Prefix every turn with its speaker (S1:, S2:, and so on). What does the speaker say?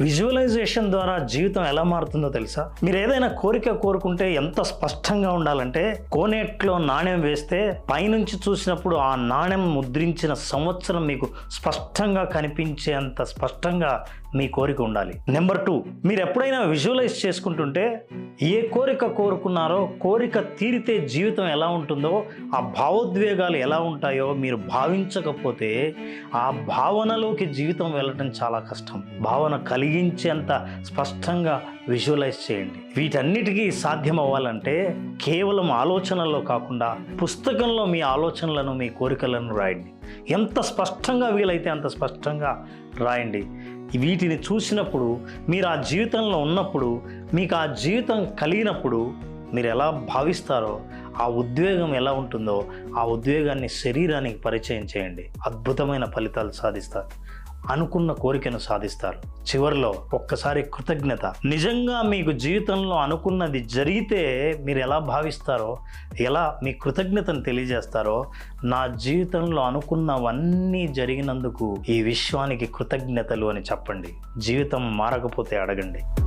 S1: Visualisation ద్వారా జీవితం ఎలా మారుతుందో తెలుసా? మీరు ఏదైనా కోరిక కోరుకుంటే ఎంత స్పష్టంగా ఉండాలంటే కోనేట్లో నాణ్యం వేస్తే పైనుంచి చూసినప్పుడు ఆ నాణ్యం ముద్రించిన సంవత్సరం మీకు స్పష్టంగా కనిపించేంత స్పష్టంగా మీ కోరిక ఉండాలి. నెంబర్ టూ మీరు ఎప్పుడైనా విజువలైజ్ చేసుకుంటుంటే ఏ కోరిక కోరుకున్నారో కోరిక తీరితే జీవితం ఎలా ఉంటుందో ఆ భావోద్వేగాలు ఎలా ఉంటాయో మీరు భావించకపోతే ఆ భావనలోకి జీవితం వెళ్ళటం చాలా కష్టం. భావన కలిగించేంత స్పష్టంగా విజువలైజ్ చేయండి. వీటన్నిటికీ సాధ్యం అవ్వాలంటే కేవలం ఆలోచనల్లో కాకుండా పుస్తకంలో మీ ఆలోచనలను మీ కోరికలను రాయండి. ఎంత స్పష్టంగా వీలైతే అంత స్పష్టంగా రాయండి. వీటిని చూసినప్పుడు మీరు ఆ జీవితంలో ఉన్నప్పుడు మీకు ఆ జీవితం కలిగినప్పుడు మీరు ఎలా భావిస్తారో ఆ ఉద్వేగం ఎలా ఉంటుందో ఆ ఉద్వేగాన్ని శరీరానికి పరిచయం చేయండి. అద్భుతమైన ఫలితాలు సాధిస్తారు. అనుకున్న కోరికను సాధిస్తారు. చివరిలో ఒక్కసారి కృతజ్ఞత. నిజంగా మీకు జీవితంలో అనుకున్నది జరిగితే మీరు ఎలా భావిస్తారో ఎలా మీ కృతజ్ఞతను తెలియజేస్తారో నా జీవితంలో అనుకున్నవన్నీ జరిగినందుకు ఈ విశ్వానికి కృతజ్ఞతలు అని చెప్పండి. జీవితం మారకపోతే అడగండి.